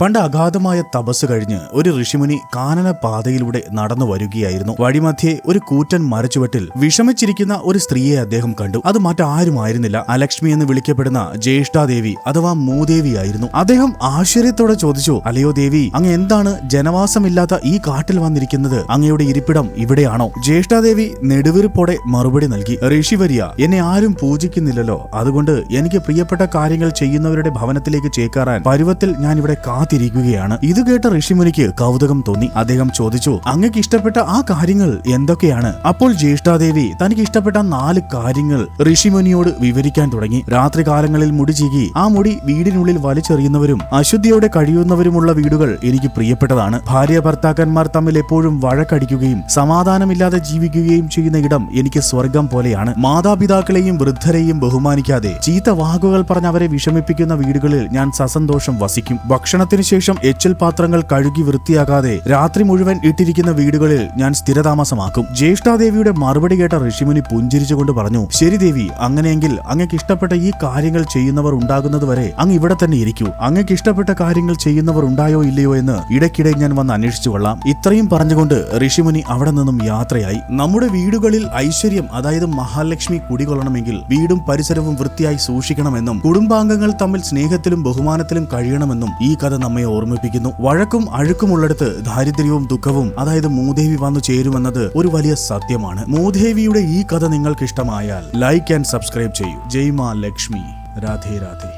പണ്ട് അഗാധമായ തപസ് കഴിഞ്ഞ് ഒരു ഋഷിമുനി കാനന പാതയിലൂടെ നടന്നു വരികയായിരുന്നു. വഴിമധ്യേ ഒരു കൂറ്റൻ മരച്ചുവട്ടിൽ വിഷമിച്ചിരിക്കുന്ന ഒരു സ്ത്രീയെ അദ്ദേഹം കണ്ടു. അത് മറ്റാരുമായിരുന്നില്ല. അലക്ഷ്മി എന്ന് വിളിക്കപ്പെടുന്ന ജ്യേഷ്ഠാദേവി അഥവാ മൂദേവിയായിരുന്നു അദ്ദേഹം ആശ്ചര്യത്തോടെ ചോദിച്ചു അലയോ ദേവി അങ്ങ് എന്താണ് ജനവാസമില്ലാത്ത ഈ കാട്ടിൽ വന്നിരിക്കുന്നത്? അങ്ങയുടെ ഇരിപ്പിടം ഇവിടെയാണോ? ജ്യേഷ്ഠാദേവി നെടുവീർപ്പോടെ മറുപടി നൽകി ഋഷിവര്യ എന്നെ ആരും പൂജിക്കുന്നില്ലല്ലോ. അതുകൊണ്ട് എനിക്ക് പ്രിയപ്പെട്ട കാര്യങ്ങൾ ചെയ്യുന്നവരുടെ ഭവനത്തിലേക്ക് ചേക്കാറാൻ പരുവത്തിൽ ഞാൻ ഇവിടെ കാത്തിരിക്കുകയാണ്. ഇത് കേട്ട ഋഷിമുനിക്ക് കൗതുകം തോന്നി. അദ്ദേഹം ചോദിച്ചു അങ്ങക്ക് ഇഷ്ടപ്പെട്ട ആ കാര്യങ്ങൾ എന്തൊക്കെയാണ്? അപ്പോൾ ജ്യേഷ്ഠാദേവി തനിക്ക് ഇഷ്ടപ്പെട്ട നാല് കാര്യങ്ങൾ ഋഷിമുനിയോട് വിവരിക്കാൻ തുടങ്ങി. രാത്രികാലങ്ങളിൽ മുടി ചീകി ആ മുടി വീടിനുള്ളിൽ വലിച്ചെറിയുന്നവരും അശുദ്ധിയോടെ കഴിയുന്നവരുമുള്ള വീടുകൾ എനിക്ക് പ്രിയപ്പെട്ടതാണ്. ഭാര്യ ഭർത്താക്കന്മാർ തമ്മിൽ എപ്പോഴും വഴക്കടിക്കുകയും സമാധാനമില്ലാതെ ജീവിക്കുകയും ചെയ്യുന്ന ഇടം എനിക്ക് സ്വർഗം പോലെയാണ്. മാതാപിതാക്കളെയും വൃദ്ധരെയും ബഹുമാനിക്കാതെ ചീത്ത വാക്കുകൾ പറഞ്ഞ് അവരെ വിഷമിപ്പിക്കുന്ന വീടുകളിൽ ഞാൻ സസന്തോഷം വസിക്കും. ഭക്ഷണത്തിന് ശേഷം എച്ചൽ പാത്രങ്ങൾ കഴുകി വൃത്തിയാകാതെ രാത്രി മുഴുവൻ ഇട്ടിരിക്കുന്ന വീടുകളിൽ ഞാൻ സ്ഥിരതാമസമാക്കും. ജ്യേഷ്ഠാദേവിയുടെ മറുപടി കേട്ട ഋഷിമുനി പുഞ്ചിരിച്ചുകൊണ്ട് പറഞ്ഞു ശരി ദേവി അങ്ങനെയെങ്കിൽ അങ്ങക്ക് ഇഷ്ടപ്പെട്ട ഈ കാര്യങ്ങൾ ചെയ്യുന്നവർ ഉണ്ടാകുന്നത് വരെ അങ്ങ് ഇവിടെ തന്നെ ഇരിക്കൂ. അങ്ങക്ക് ഇഷ്ടപ്പെട്ട കാര്യങ്ങൾ ചെയ്യുന്നവർ ഉണ്ടായോ ഇല്ലയോ എന്ന് ഇടയ്ക്കിടെ ഞാൻ വന്ന് അന്വേഷിച്ചു കൊള്ളാം. ഇത്രയും പറഞ്ഞുകൊണ്ട് ഋഷിമുനി അവിടെ നിന്നും യാത്രയായി. നമ്മുടെ വീടുകളിൽ ഐശ്വര്യം അതായത് മഹാലക്ഷ്മി കുടികൊള്ളണമെങ്കിൽ വീടും പരിസരവും വൃത്തിയായി സൂക്ഷിക്കണമെന്നും കുടുംബാംഗങ്ങൾ തമ്മിൽ സ്നേഹത്തിലും ബഹുമാനത്തിലും കഴിയണമെന്നും ഈ കഥ നമ്മെ ഓർമ്മിപ്പിക്കുന്നു. വഴക്കും അഴുക്കുമുള്ളിടത്ത് ദാരിദ്ര്യവും ദുഃഖവും അതായത് മൂദേവി വന്നു ചേരുമെന്നത് ഒരു വലിയ സത്യമാണ്. മൂദേവിയുടെ ഈ കഥ നിങ്ങൾക്ക് ഇഷ്ടമായാൽ ലൈക്ക് ആൻഡ് സബ്സ്ക്രൈബ് ചെയ്യൂ ജയ്മാ ലക്ഷ്മി. രാധേ രാധേ.